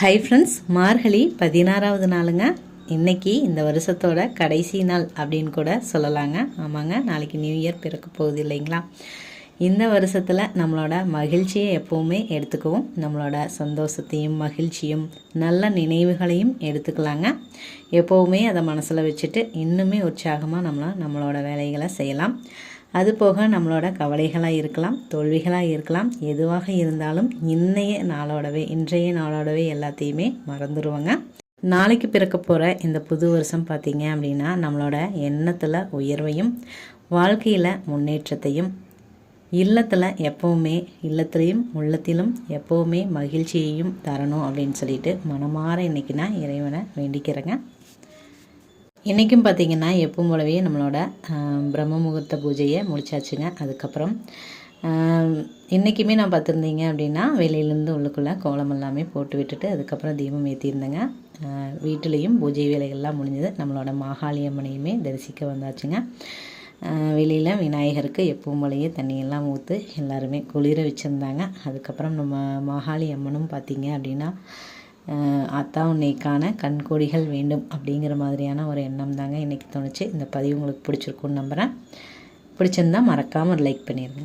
Hi friends மார்கழி பதினாறாவது நாளுங்க. இன்றைக்கி இந்த வருஷத்தோட கடைசி நாள் அப்படின்னு கூட சொல்லலாங்க. ஆமாங்க நாளைக்கு நியூ இயர் பிறக்க போகுது இல்லைங்களா? இந்த வருஷத்தில் நம்மளோட மகிழ்ச்சியை எப்போவுமே எடுத்துக்குவோம். நம்மளோட சந்தோஷத்தையும் மகிழ்ச்சியும் நல்ல நினைவுகளையும் எடுத்துக்கலாங்க. எப்போவுமே அதை மனசில் வச்சுட்டு இன்னுமே உற்சாகமாக நம்மள நம்மளோட வேலைகளை செய்யலாம். அது போக நம்மளோட கவலைகளாக இருக்கலாம் தோல்விகளாக இருக்கலாம் எதுவாக இருந்தாலும் இன்றைய நாளோடவே இன்றைய நாளோடவே எல்லாத்தையுமே மறந்துடுவோங்க நாளைக்கு பிறக்க போகிற இந்த புது வருஷம் பார்த்திங்க அப்படின்னா நம்மளோட எண்ணத்தில் உயர்வையும் வாழ்க்கையில் முன்னேற்றத்தையும் இல்லத்தில் எப்போவுமே இல்லத்திலையும் உள்ளத்திலும் எப்போவுமே மகிழ்ச்சியையும் தரணும் அப்படின்னு சொல்லிட்டு மனமாற இன்னைக்கு நான் இறைவனை வேண்டிக்கிறேங்க. இன்றைக்கும் பார்த்திங்கன்னா எப்பவும் போலவே நம்மளோட பிரம்ம முகூர்த்த பூஜையை முடிச்சாச்சுங்க. அதுக்கப்புறம் இன்றைக்குமே நான் பார்த்துருந்தீங்க அப்படின்னா வெளியிலேருந்து உள்ளுக்குள்ளே கோலம் எல்லாமே போட்டு விட்டுட்டு அதுக்கப்புறம் தீபம் ஏற்றிருந்தேங்க வீட்டிலையும் பூஜை வேலைகள்லாம் முடிஞ்சது. நம்மளோட மாகாளி அம்மனையுமே தரிசிக்க வந்தாச்சுங்க. வெளியில் விநாயகருக்கு எப்பவும் போலயே தண்ணியெல்லாம் ஊற்று எல்லாருமே குளிர வச்சுருந்தாங்க. அதுக்கப்புறம் நம்ம மாகாளி அம்மனும் பார்த்தீங்க அப்படின்னா ஆஹ் அத்தா உன்னைக்கான கண்கோடிகள் வேண்டும் அப்படிங்கிற மாதிரியான ஒரு எண்ணம் தாங்க இன்றைக்கி தோணுச்சு. இந்த பதிவு உங்களுக்கு பிடிச்சிருக்குன்னு நம்புகிறேன் பிடிச்சிருந்தா மறக்காமல் லைக் பண்ணிடுங்க